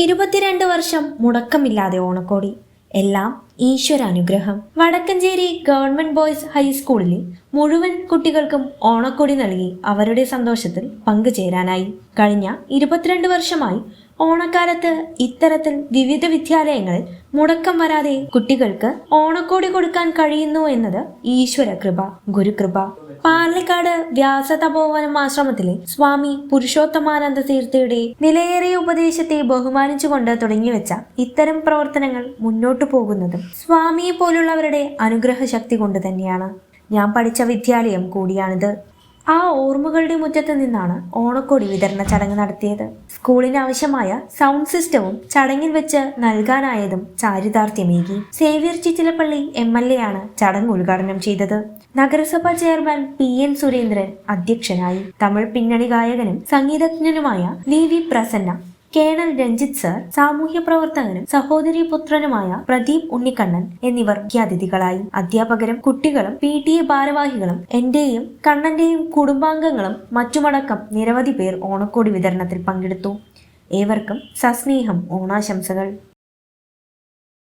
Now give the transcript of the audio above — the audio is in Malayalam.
ഇരുപത്തിരണ്ട് വർഷം മുടക്കമില്ലാതെ ഓണക്കോടി. എല്ലാം ഈശ്വരാനുഗ്രഹം. വടക്കഞ്ചേരി ഗവൺമെന്റ് ബോയ്സ് ഹൈസ്കൂളിലെ മുഴുവൻ കുട്ടികൾക്കും ഓണക്കൊടി നൽകി അവരുടെ സന്തോഷത്തിൽ പങ്കുചേരാനായി. കഴിഞ്ഞ ഇരുപത്തിരണ്ട് വർഷമായി ഓണക്കാലത്ത് ഇത്തരത്തിൽ വിവിധ വിദ്യാലയങ്ങളിൽ മുടക്കം വരാതെ കുട്ടികൾക്ക് ഓണക്കോടി കൊടുക്കാൻ കഴിയുന്നു എന്നത് ഈശ്വര കൃപ ഗുരുകൃപ. പാലക്കാട് വ്യാസതപോവനം ആശ്രമത്തിലെ സ്വാമി പുരുഷോത്തമാനന്ദ തീർത്ഥയുടെ വിലയേറിയ ഉപദേശത്തെ ബഹുമാനിച്ചുകൊണ്ട് തുടങ്ങിവെച്ച ഇത്തരം പ്രവർത്തനങ്ങൾ മുന്നോട്ടു പോകുന്നതും സ്വാമിയെ പോലുള്ളവരുടെ അനുഗ്രഹ ശക്തി കൊണ്ട് തന്നെയാണ്. ഞാൻ പഠിച്ച വിദ്യാലയം കൂടിയാണിത്. ആ ഓർമ്മകളുടെ മുറ്റത്ത് നിന്നാണ് ഓണക്കോടി വിതരണ ചടങ്ങ് നടത്തിയത്. സ്കൂളിന് ആവശ്യമായ സൗണ്ട് സിസ്റ്റവും ചടങ്ങിൽ വെച്ച് നൽകാനായതും ചാരിതാർത്ഥ്യമേകി. Xavier Chittilappally M L A ആണ് ചടങ്ങ് ഉദ്ഘാടനം ചെയ്തത്. നഗരസഭാ ചെയർമാൻ പി എൻ സുരേന്ദ്രൻ അധ്യക്ഷനായി. തമിഴ് പിന്നണി ഗായകനും സംഗീതജ്ഞനുമായ V V Prasanna colonel Ranjith sir സാമൂഹ്യ പ്രവർത്തകനും സഹോദരി പുത്രനുമായ പ്രദീപ് ഉണ്ണിക്കണ്ണൻ എന്നിവർ മുഖ്യാതിഥികളായി അധ്യാപകരും കുട്ടികളും പി ടി എ ഭാരവാഹികളും എന്റെയും കണ്ണന്റെയും കുടുംബാംഗങ്ങളും മറ്റുമടക്കം നിരവധി പേർ ഓണക്കോടി വിതരണത്തിൽ പങ്കെടുത്തു. ഏവർക്കും സസ്നേഹം ഓണാശംസകൾ.